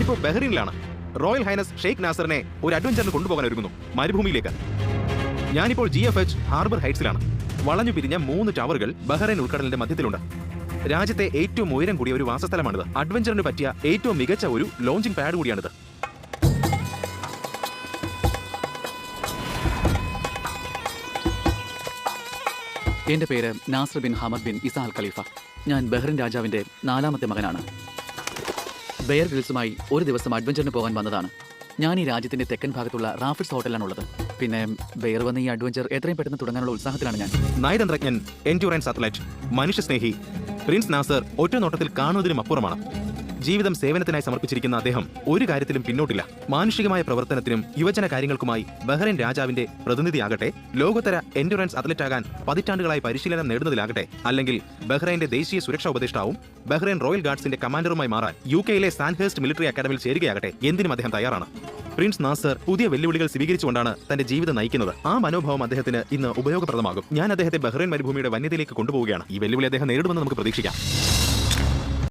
ഞാനിപ്പോൾ ബഹ്റൈനിലാണ്. Royal highness Sheikh നാസറിനെ ഒരു അഡ്വഞ്ചറിന് കൊണ്ടുപോകാൻ ഒരുങ്ങുന്നു മരുഭൂമിയിലേക്ക്. ഞാനിപ്പോൾ ജി എഫ് എച്ച് ഹാർബർ ഹൈറ്റ്സിലാണ്. വളഞ്ഞു പിരിഞ്ഞ മൂന്ന് ടവറുകൾ ബഹ്റൈൻ ഉൾക്കടലിന്റെ മധ്യത്തിലുണ്ട്. രാജ്യത്തെ ഏറ്റവും ഉയരം കൂടിയ ഒരു വാസസ്ഥലമാണിത്. അഡ്വഞ്ചറിന് പറ്റിയ ഏറ്റവും മികച്ച ഒരു ലോഞ്ചിങ് പാഡ് കൂടിയാണിത്. എന്റെ പേര് Nasser bin Hamad bin Isa Al Khalifa. ഞാൻ ബഹ്റിൻ രാജാവിന്റെ നാലാമത്തെ മകനാണ്. ബെയർ ഗ്രിൽസുമായി ഒരു ദിവസം അഡ്വഞ്ചറിന് പോകാൻ വന്നതാണ്. ഞാൻ ഈ രാജ്യത്തിന്റെ തെക്കൻ ഭാഗത്തുള്ള റാഫിഡ്സ് ഹോട്ടലാണ് ഉള്ളത് പിന്നെ ബെയർ വന്ന ഈ അഡ്വഞ്ചർ എത്രയും പെട്ടെന്ന് തുടങ്ങാനുള്ള ഉത്സാഹത്തിലാണ് ഞാൻ. നയതന്ത്രജ്ഞൻ എൻഡ്യൂറൻസ് അത്ലറ്റ് മനുഷ്യസ്നേഹി പ്രിൻസ് നാസർ ഒറ്റ നോട്ടത്തിൽ കാണുന്നതിനും അപ്പുറമാണ്. ജീവിതം സേവനത്തിനായി സമർപ്പിച്ചിരിക്കുന്ന അദ്ദേഹം ഒരു കാര്യത്തിലും പിന്നോട്ടില്ല. മാനുഷികമായ പ്രവർത്തനത്തിനും യുവജന കാര്യങ്ങൾക്കുമായി ബഹ്റൈൻ രാജാവിന്റെ പ്രതിനിധിയാകട്ടെ ലോകോത്തര എൻഡ്യൂറൻസ് അത്ലറ്റാകാൻ പതിറ്റാണ്ടുകളായി പരിശീലനം നേടുന്നതിലാകട്ടെ അല്ലെങ്കിൽ ബഹ്റൈന്റെ ദേശീയ സുരക്ഷാ ഉപദേഷ്ടാവും ബഹ്റൈൻ റോയൽ ഗാർഡ്സിന്റെ കമാൻഡറുമായി മാറാൻ യു കെയിലെ സാൻഹേസ്റ്റ് മിലിറ്ററി അക്കാദമിയിൽ ചേരുകയാകട്ടെ എന്തിനും അദ്ദേഹം തയ്യാറാണ്. പ്രിൻസ് നാസർ പുതിയ വെല്ലുവിളികൾ സ്വീകരിച്ചുകൊണ്ടാണ് തന്റെ ജീവിതം നയിക്കുന്നത്. ആ മനോഭാവം അദ്ദേഹത്തിന് ഇന്ന് ഉപയോഗപ്രദമാകും. ഞാൻ അദ്ദേഹത്തെ ബഹ്റൈൻ മരുഭൂമിയുടെ വന്യതയിലേക്ക് കൊണ്ടുപോവുകയാണ്. ഈ വെല്ലുവിളി അദ്ദേഹം നേരിടുമെന്ന് നമുക്ക് പ്രതീക്ഷിക്കാം.